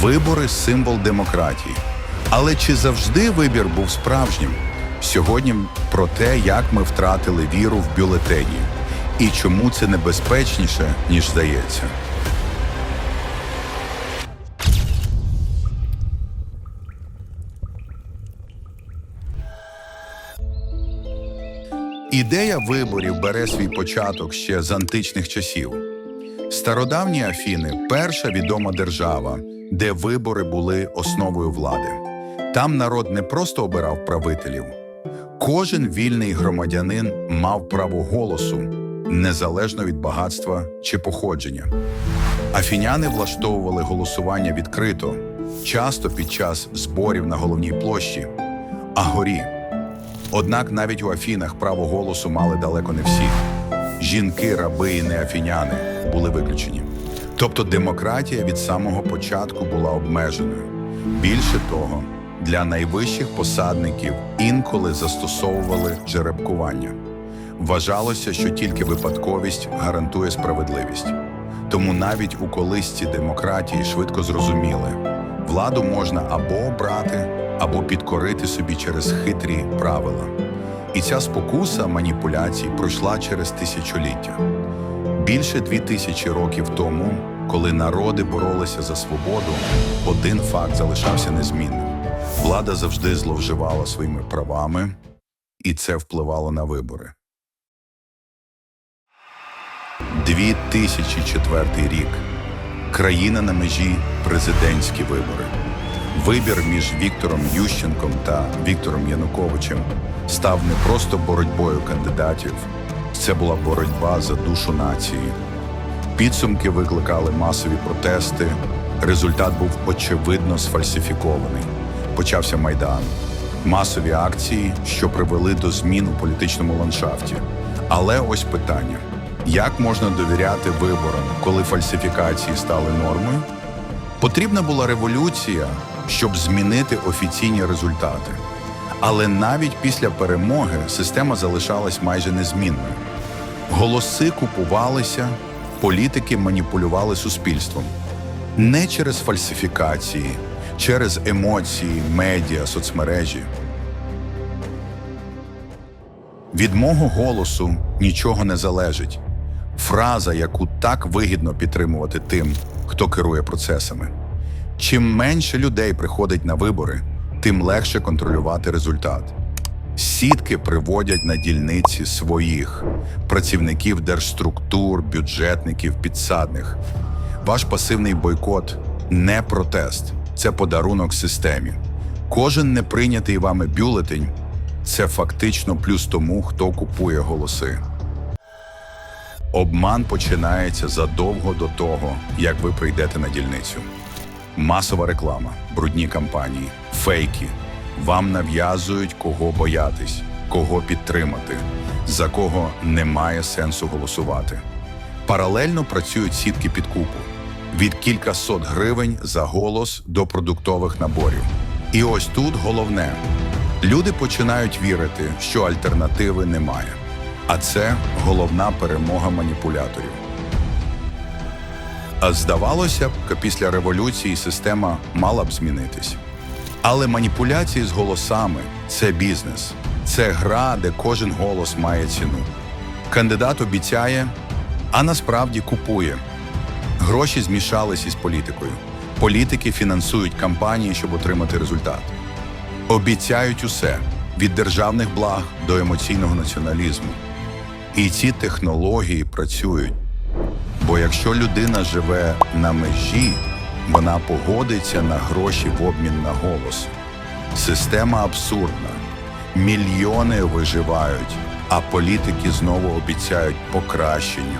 Вибори символ демократії. Але чи завжди вибір був справжнім? Сьогодні про те, як ми втратили віру в бюлетені і чому це небезпечніше, ніж здається. Ідея виборів бере свій початок ще з античних часів. Стародавні Афіни перша відома держава, де вибори були основою влади. Там народ не просто обирав правителів, кожен вільний громадянин мав право голосу, незалежно від багатства чи походження. Афіняни влаштовували голосування відкрито, часто під час зборів на головній площі, Агорі. Однак навіть у Афінах право голосу мали далеко не всі. Жінки, раби і неафіняни були виключені. Тобто демократія від самого початку була обмеженою. Більше того, для найвищих посадників інколи застосовували жеребкування. Вважалося, що тільки випадковість гарантує справедливість. Тому навіть у колисці демократії швидко зрозуміли, владу можна або обрати, або підкорити собі через хитрі правила. І ця спокуса маніпуляцій пройшла через тисячоліття. Більше дві тисячі років тому, коли народи боролися за свободу, один факт залишався незмінним. Влада завжди зловживала своїми правами, і це впливало на вибори. 2004 рік. Країна на межі президентські вибори. Вибір між Віктором Ющенком та Віктором Януковичем став не просто боротьбою кандидатів, це була боротьба за душу нації. Підсумки викликали масові протести. Результат був очевидно сфальсифікований. Почався майдан, масові акції, що привели до змін у політичному ландшафті. Але ось питання: як можна довіряти виборам, коли фальсифікації стали нормою? Потрібна була революція, щоб змінити офіційні результати. Але навіть після перемоги система залишалась майже незмінною. Голоси купувалися, політики маніпулювали суспільством не через фальсифікації, через емоції, медіа, соцмережі. Від мого голосу нічого не залежить. Фраза, яку так вигідно підтримувати тим, хто керує процесами. Чим менше людей приходить на вибори, тим легше контролювати результат. Сітки приводять на дільниці своїх працівників держструктур, бюджетників, підсадних. Ваш пасивний бойкот не протест, це подарунок системі. Кожен неприйнятий вами бюлетень це фактично плюс тому, хто купує голоси. Обман починається задовго до того, як ви прийдете на дільницю. Масова реклама, брудні кампанії, фейки. Вам нав'язують, кого боятись, кого підтримати, за кого немає сенсу голосувати. Паралельно працюють сітки підкупу від кількасот гривень за голос до продуктових наборів. І ось тут головне: люди починають вірити, що альтернативи немає. А це головна перемога маніпуляторів. А здавалося б, після революції система мала б змінитись. Але маніпуляції з голосами це бізнес, це гра, де кожен голос має ціну. Кандидат обіцяє, а насправді купує. Гроші змішались із політикою. Політики фінансують кампанії, щоб отримати результат. Обіцяють усе від державних благ до емоційного націоналізму. І ці технології працюють. Бо якщо людина живе на межі, вона погодиться на гроші в обмін на голос. Система абсурдна. Мільйони виживають, а політики знову обіцяють покращення.